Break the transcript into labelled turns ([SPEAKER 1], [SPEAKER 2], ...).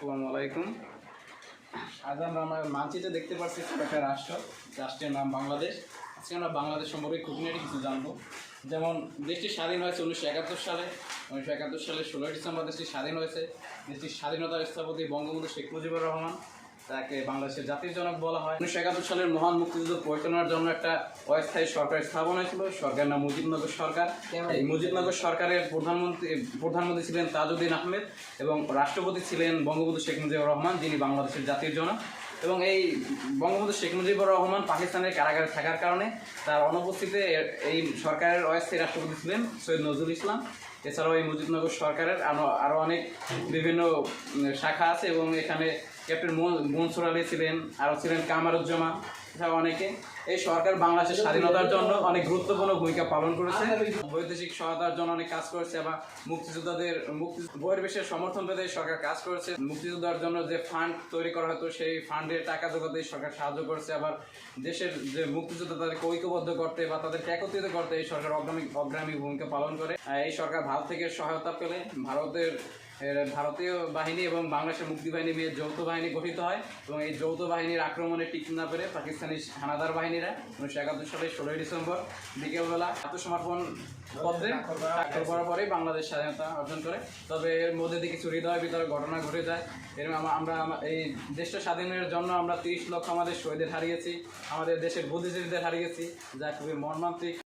[SPEAKER 1] আসসালামু আলাইকুম। আজ আমরা আমার মানচিত্রে দেখতে পাচ্ছি একটা রাষ্ট্র, রাষ্ট্রের নাম বাংলাদেশ। আজকে আমরা বাংলাদেশ সম্পর্কে খুঁটিনাটি কিছু জানব। যেমন, দেশটি স্বাধীন হয়েছে উনিশশো একাত্তর সালে। উনিশশো একাত্তর সালে ষোলোই ডিসেম্বর দেশটি স্বাধীন হয়েছে। দেশটির স্বাধীনতার স্থপতি বঙ্গবন্ধু শেখ মুজিবুর রহমান। তাকে বাংলাদেশের জাতির জনক বলা হয়। উনিশশো একাত্তর সালের মহান মুক্তিযুদ্ধ পরিচালনার জন্য একটা অস্থায়ী সরকার স্থাপন হয়েছিল। সরকার নাম মুজিবনগর সরকার। এই মুজিবনগর সরকারের প্রধানমন্ত্রী প্রধানমন্ত্রী ছিলেন তাজউদ্দিন আহমেদ এবং রাষ্ট্রপতি ছিলেন বঙ্গবন্ধু শেখ মুজিবুর রহমান, যিনি বাংলাদেশের জাতির জনক। এবং এই বঙ্গবন্ধু শেখ মুজিবুর রহমান পাকিস্তানের কারাগারে থাকার কারণে তার অনুপস্থিতিতে এই সরকারের অস্থায়ী রাষ্ট্রপতি ছিলেন সৈয়দ নজরুল ইসলাম। এছাড়াও এই মুজিবনগর সরকারের আরও অনেক বিভিন্ন শাখা আছে এবং এখানে ক্যাপ্টেন মন- মনসুর আলী ছিলেন আরও ছিলেন কামারুজ্জামান। এছাড়াও অনেকে। এই সরকার বাংলাদেশের স্বাধীনতার জন্য অনেক গুরুত্বপূর্ণ ভূমিকা পালন করেছে। বৈদেশিক সহায়তার জন্য অনেক কাজ করেছে বা মুক্তিযোদ্ধাদের মুক্তি বহির্বিশ্বের সমর্থন পেতে সরকার কাজ করেছে। মুক্তিযোদ্ধার জন্য যে ফান্ড তৈরি করা হতো, সেই ফান্ডের টাকা জোগাতে সরকার সাহায্য করেছে। আবার দেশের যে মুক্তিযোদ্ধা তাদেরকে ঐক্যবদ্ধ করতে বা তাদেরকে একত্রিত করতে এই সরকার অগ্রামী অগ্রামী ভূমিকা পালন করে। এই সরকার ভারত থেকে সহায়তা পেলে ভারতের ভারতীয় বাহিনী এবং বাংলাদেশের মুক্তি বাহিনী মিলে যৌথ বাহিনী গঠিত হয় এবং এই যৌথ বাহিনীর আক্রমণে টিকতে না পেরে পাকিস্তানি হানাদার বাহিনীরা উনিশশো একাত্তর সালে ষোলোই ডিসেম্বর বিকেলবেলা আত্মসমর্পণ পত্রে স্বাক্ষর করার পরেই বাংলাদেশ স্বাধীনতা অর্জন করে। তবে এর মধ্যে দিকে কিছু হৃদয় ভিতরে ঘটনা ঘটে যায়। আমা- আমরা এই দেশটা স্বাধীনের জন্য আমরা তিরিশ লক্ষ আমাদের শহীদের হারিয়েছি, আমাদের দেশের বুদ্ধিজীবীদের হারিয়েছি, যা খুবই মর্মান্তিক।